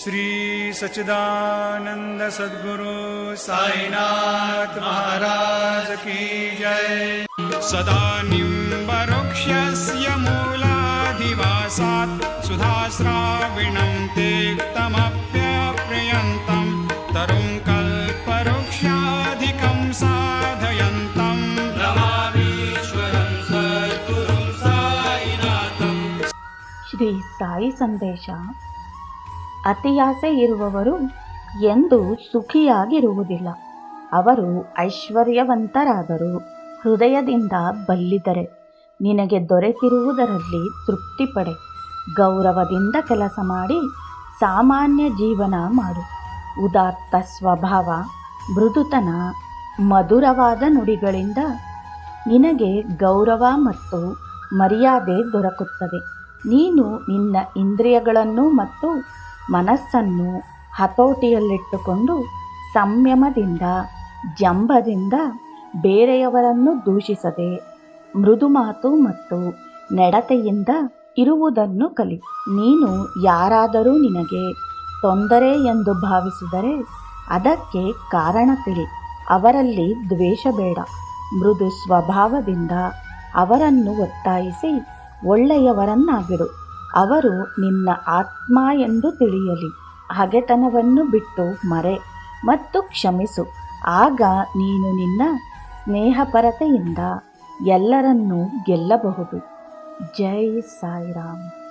श्रीसच्चिदानन्द सद्गुरु महाराज की जय। सदा निरुक्षस्य मूलाधिवासात् सुधाश्राविणम् ते कमप्याप्रयन्तम् तरुङ्कल्पवृक्षाधिकम् साधयन्तम् श्री साई सन्देशा ಅತಿಯಾಸೆ ಇರುವವರು ಎಂದು ಸುಖಿಯಾಗಿರುವುದಿಲ್ಲ. ಅವರು ಐಶ್ವರ್ಯವಂತರಾದರು, ಹೃದಯದಿಂದ ಬಲ್ಲಿದರೆ. ನಿನಗೆ ದೊರೆತಿರುವುದರಲ್ಲಿ ತೃಪ್ತಿ ಪಡೆ ಗೌರವದಿಂದ ಕೆಲಸ ಮಾಡಿ, ಸಾಮಾನ್ಯ ಜೀವನ ಮಾಡು. ಉದಾತ್ತ ಸ್ವಭಾವ, ಮೃದುತನ, ಮಧುರವಾದ ನುಡಿಗಳಿಂದ ನಿನಗೆ ಗೌರವ ಮತ್ತು ಮರ್ಯಾದೆ ದೊರಕುತ್ತದೆ. ನೀನು ನಿನ್ನ ಇಂದ್ರಿಯಗಳನ್ನು ಮತ್ತು ಮನಸ್ಸನ್ನು ಹತೋಟಿಯಲ್ಲಿಟ್ಟುಕೊಂಡು ಸಂಯಮದಿಂದ, ಜಂಬದಿಂದ ಬೇರೆಯವರನ್ನು ದೂಷಿಸದೆ ಮೃದು ಮಾತು ಮತ್ತು ನಡತೆಯಿಂದ ಇರುವುದನ್ನು ಕಲಿ. ನೀನು ಯಾರಾದರೂ ನಿನಗೆ ತೊಂದರೆ ಎಂದು ಭಾವಿಸಿದರೆ ಅದಕ್ಕೆ ಕಾರಣ ತಿಳಿ ಅವರಲ್ಲಿ ದ್ವೇಷ ಬೇಡ. ಮೃದು ಸ್ವಭಾವದಿಂದ ಅವರನ್ನು ಒತ್ತಾಯಿಸಿ ಒಳ್ಳೆಯವರನ್ನಾಗಿಡು. ಅವರು ನಿನ್ನ ಆತ್ಮ ಎಂದು ತಿಳಿಯಲಿ, ಹಗೆತನವನ್ನು ಬಿಟ್ಟು ಮರೆ ಮತ್ತು ಕ್ಷಮಿಸು. ಆಗ ನೀನು ನಿನ್ನ ಸ್ನೇಹಪರತೆಯಿಂದ ಎಲ್ಲರನ್ನೂ ಗೆಲ್ಲಬಹುದು. ಜೈ ಸಾಯಿರಾಮ್.